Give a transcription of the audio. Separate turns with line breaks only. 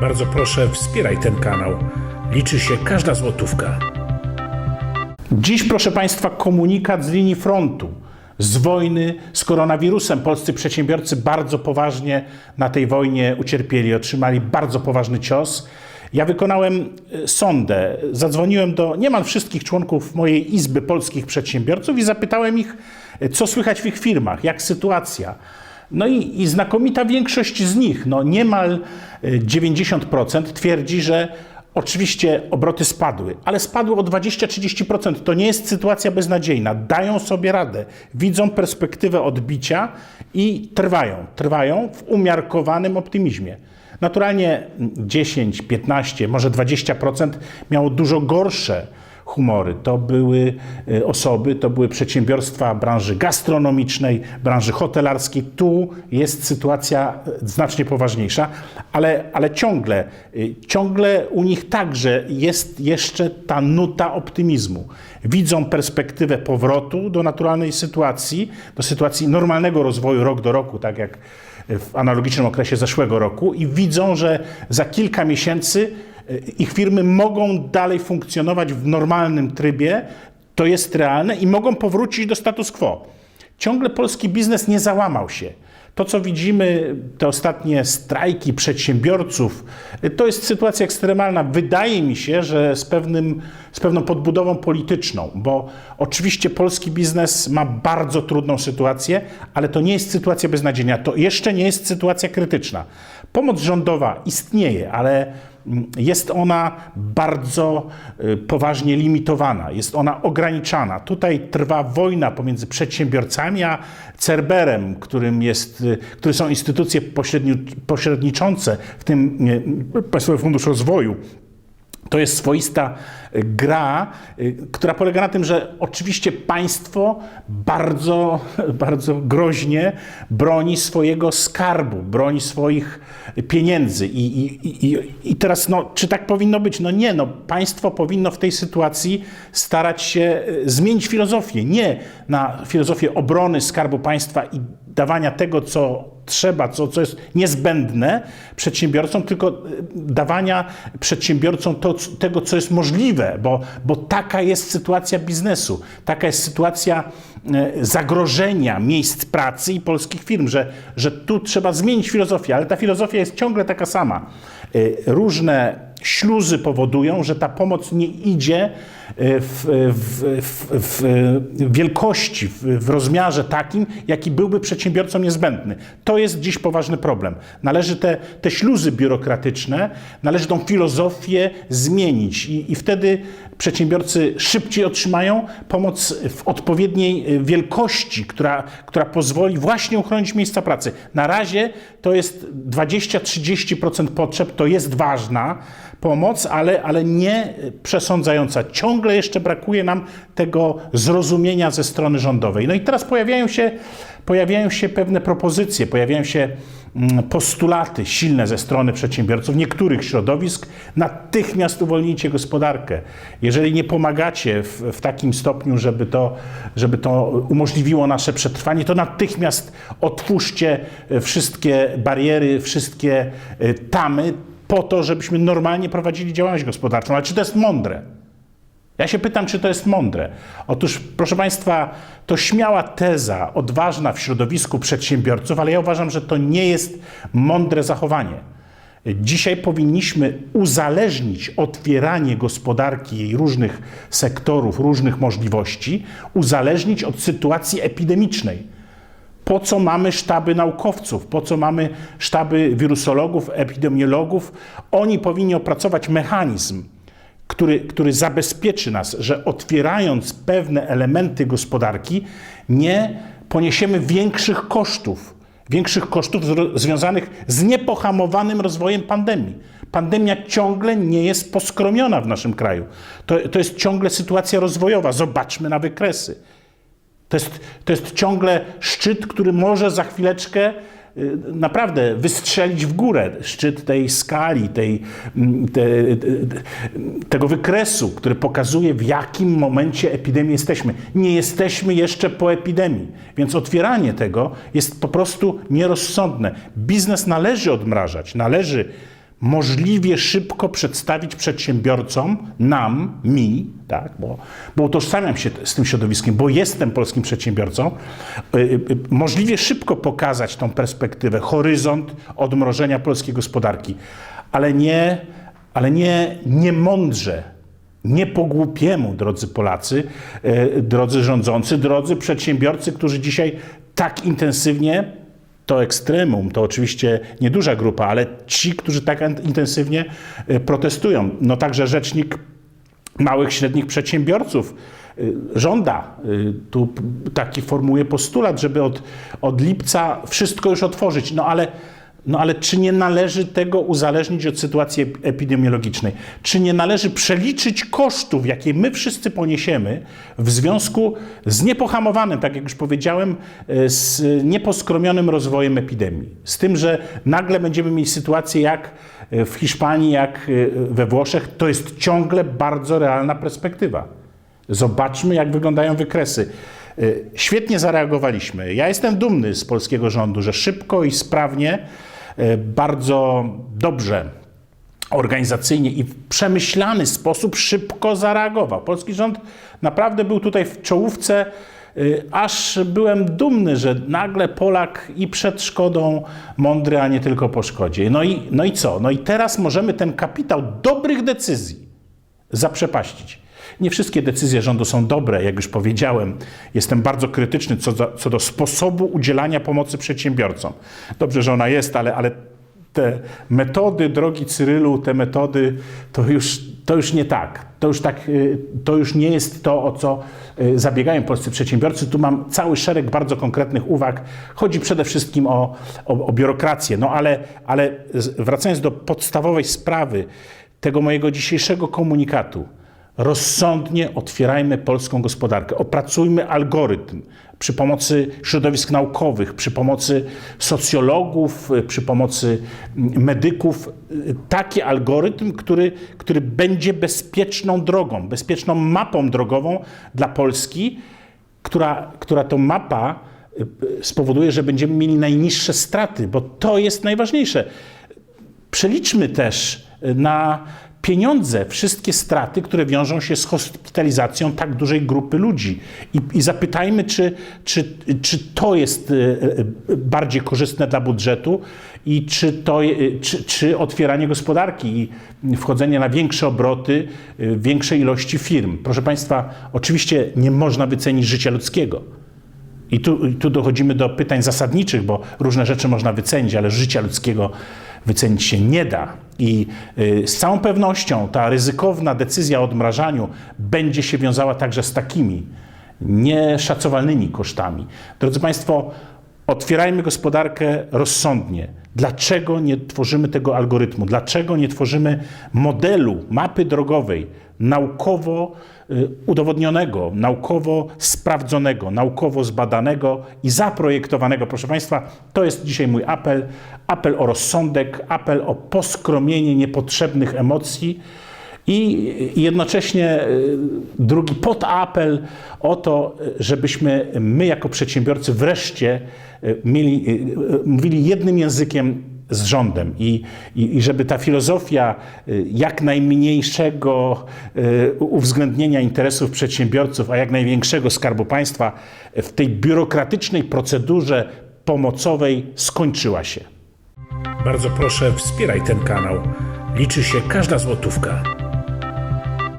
Bardzo proszę, wspieraj ten kanał. Liczy się każda złotówka. Dziś, proszę Państwa, komunikat z linii frontu. Z wojny z koronawirusem polscy przedsiębiorcy bardzo poważnie na tej wojnie ucierpieli, otrzymali bardzo poważny cios. Ja wykonałem e, sondę, zadzwoniłem do niemal wszystkich członków mojej Izby Polskich Przedsiębiorców i zapytałem ich, e, co słychać w ich firmach, jak sytuacja. No i, i znakomita większość z nich, no niemal e, 90% twierdzi, że Oczywiście obroty spadły, ale spadły o 20-30%. To nie jest sytuacja beznadziejna. Dają sobie radę, widzą perspektywę odbicia i trwają. Trwają w umiarkowanym optymizmie. Naturalnie 10, 15, może 20% miało dużo gorsze humory. To były y, osoby, to były przedsiębiorstwa branży gastronomicznej, branży hotelarskiej. Tu jest sytuacja y, znacznie poważniejsza, ale, ale ciągle, y, ciągle u nich także jest jeszcze ta nuta optymizmu. Widzą perspektywę powrotu do naturalnej sytuacji, do sytuacji normalnego rozwoju rok do roku, tak jak w analogicznym okresie zeszłego roku i widzą, że za kilka miesięcy ich firmy mogą dalej funkcjonować w normalnym trybie, to jest realne i mogą powrócić do status quo. Ciągle polski biznes nie załamał się. To, co widzimy, te ostatnie strajki przedsiębiorców, to jest sytuacja ekstremalna. Wydaje mi się, że z, pewnym, z pewną podbudową polityczną, bo oczywiście polski biznes ma bardzo trudną sytuację, ale to nie jest sytuacja beznadziejna. To jeszcze nie jest sytuacja krytyczna. Pomoc rządowa istnieje, ale jest ona bardzo y, poważnie limitowana, jest ona ograniczana. Tutaj trwa wojna pomiędzy przedsiębiorcami a Cerberem, którym jest, y, które są instytucje pośredni, pośredniczące, w tym y, Państwowy Fundusz Rozwoju. To jest swoista gra, która polega na tym, że oczywiście państwo bardzo, bardzo groźnie broni swojego skarbu, broni swoich pieniędzy. I, i, i, i teraz, no, czy tak powinno być? No nie, no, państwo powinno w tej sytuacji starać się zmienić filozofię. Nie na filozofię obrony skarbu państwa i dawania tego, co trzeba, co, co jest niezbędne przedsiębiorcom, tylko dawania przedsiębiorcom to, tego, co jest możliwe, bo, bo taka jest sytuacja biznesu, taka jest sytuacja zagrożenia miejsc pracy i polskich firm, że, że tu trzeba zmienić filozofię, ale ta filozofia jest ciągle taka sama. Różne śluzy powodują, że ta pomoc nie idzie w, w, w, w wielkości, w, rozmiarze takim, jaki byłby przedsiębiorcom niezbędny. To jest dziś poważny problem. Należy te, te śluzy biurokratyczne, należy tą filozofię zmienić i, i wtedy przedsiębiorcy szybciej otrzymają pomoc w odpowiedniej wielkości, która, która pozwoli właśnie uchronić miejsca pracy. Na razie to jest 20-30% potrzeb, to jest ważna pomoc, ale, ale nie przesądzająca. Ciągle jeszcze brakuje nam tego zrozumienia ze strony rządowej. No i teraz pojawiają się, pojawiają się pewne propozycje, pojawiają się postulaty silne ze strony przedsiębiorców, niektórych środowisk, natychmiast uwolnijcie gospodarkę. Jeżeli nie pomagacie w, w, takim stopniu, żeby to, żeby to umożliwiło nasze przetrwanie, to natychmiast otwórzcie wszystkie bariery, wszystkie tamy po to, żebyśmy normalnie prowadzili działalność gospodarczą. Ale czy to jest mądre? Ja się pytam, czy to jest mądre. Otóż, proszę Państwa, to śmiała teza, odważna w środowisku przedsiębiorców, ale ja uważam, że to nie jest mądre zachowanie. Dzisiaj powinniśmy uzależnić otwieranie gospodarki jej różnych sektorów, różnych możliwości, uzależnić od sytuacji epidemicznej. Po co mamy sztaby naukowców? Po co mamy sztaby wirusologów, epidemiologów? Oni powinni opracować mechanizm, który, który zabezpieczy nas, że otwierając pewne elementy gospodarki, nie poniesiemy większych kosztów, większych kosztów związanych z niepohamowanym rozwojem pandemii. Pandemia ciągle nie jest poskromiona w naszym kraju. To, to jest ciągle sytuacja rozwojowa. Zobaczmy na wykresy. To jest, to jest ciągle szczyt, który może za chwileczkę naprawdę wystrzelić w górę. Szczyt tej skali, tej, te, tego wykresu, który pokazuje, w jakim momencie epidemii jesteśmy. Nie jesteśmy jeszcze po epidemii, więc otwieranie tego jest po prostu nierozsądne. Biznes należy odmrażać, należy możliwie szybko przedstawić przedsiębiorcom, nam, mi, tak, bo, bo utożsamiam się z tym środowiskiem, bo jestem polskim przedsiębiorcą, y, y, możliwie szybko pokazać tą perspektywę, horyzont odmrożenia polskiej gospodarki, ale nie, ale nie, nie mądrze, nie po głupiemu, drodzy Polacy, y, drodzy rządzący, drodzy przedsiębiorcy, którzy dzisiaj tak intensywnie to ekstremum, to oczywiście nieduża grupa, ale ci, którzy tak intensywnie y, protestują. No także rzecznik małych, średnich przedsiębiorców y, żąda, y, tu taki formułuje postulat, żeby od, od lipca wszystko już otworzyć. No ale, no ale czy nie należy tego uzależnić od sytuacji ep- epidemiologicznej? Czy nie należy przeliczyć kosztów, jakie my wszyscy poniesiemy w związku z niepohamowanym, tak jak już powiedziałem, y, z nieposkromionym rozwojem epidemii? Z tym, że nagle będziemy mieć sytuację jak y, w Hiszpanii, jak y, we Włoszech, to jest ciągle bardzo realna perspektywa. Zobaczmy, jak wyglądają wykresy. Świetnie zareagowaliśmy. Ja jestem dumny z polskiego rządu, że szybko i sprawnie, bardzo dobrze organizacyjnie i w przemyślany sposób szybko zareagował. Polski rząd naprawdę był tutaj w czołówce, y, aż byłem dumny, że nagle Polak i przed szkodą mądry, a nie tylko po szkodzie. No i, no i co? No i teraz możemy ten kapitał dobrych decyzji zaprzepaścić. Nie wszystkie decyzje rządu są dobre, jak już powiedziałem. Jestem bardzo krytyczny co do, co do sposobu udzielania pomocy przedsiębiorcom. Dobrze, że ona jest, ale, ale te metody, drogi Cyrylu, te metody, to już, to już nie tak. To już, tak, y, to już nie jest to, o co y, zabiegają polscy przedsiębiorcy. Tu mam cały szereg bardzo konkretnych uwag. Chodzi przede wszystkim o, o, o biurokrację. No ale, ale wracając do podstawowej sprawy tego mojego dzisiejszego komunikatu, rozsądnie otwierajmy polską gospodarkę, opracujmy algorytm przy pomocy środowisk naukowych, przy pomocy socjologów, y, przy pomocy mm, medyków, y, taki algorytm, który, który będzie bezpieczną drogą, bezpieczną mapą drogową dla Polski, która, która to mapa y, y, spowoduje, że będziemy mieli najniższe straty, bo to jest najważniejsze. Przeliczmy też na pieniądze wszystkie straty, które wiążą się z hospitalizacją tak dużej grupy ludzi. I, i zapytajmy, czy, czy, czy to jest e, e, bardziej korzystne dla budżetu i czy, to, e, czy, czy otwieranie gospodarki i wchodzenie na większe obroty, większej ilości firm. Proszę Państwa, oczywiście nie można wycenić życia ludzkiego. I tu, tu dochodzimy do pytań zasadniczych, bo różne rzeczy można wycenić, ale życia ludzkiego wycenić się nie da. I y, z całą pewnością ta ryzykowna decyzja o odmrażaniu będzie się wiązała także z takimi nieszacowalnymi kosztami. Drodzy Państwo, otwierajmy gospodarkę rozsądnie. Dlaczego nie tworzymy tego algorytmu? Dlaczego nie tworzymy modelu, mapy drogowej, naukowo y, udowodnionego, naukowo sprawdzonego, naukowo zbadanego i zaprojektowanego? Proszę Państwa, to jest dzisiaj mój apel. Apel o rozsądek, apel o poskromienie niepotrzebnych emocji. I jednocześnie y, drugi podapel o to, żebyśmy my jako przedsiębiorcy wreszcie y, mieli, y, mówili jednym językiem z rządem i, i, i żeby ta filozofia jak najmniejszego uwzględnienia interesów przedsiębiorców, a jak największego skarbu państwa w tej biurokratycznej procedurze pomocowej skończyła się. Bardzo proszę, wspieraj ten kanał. Liczy się każda złotówka.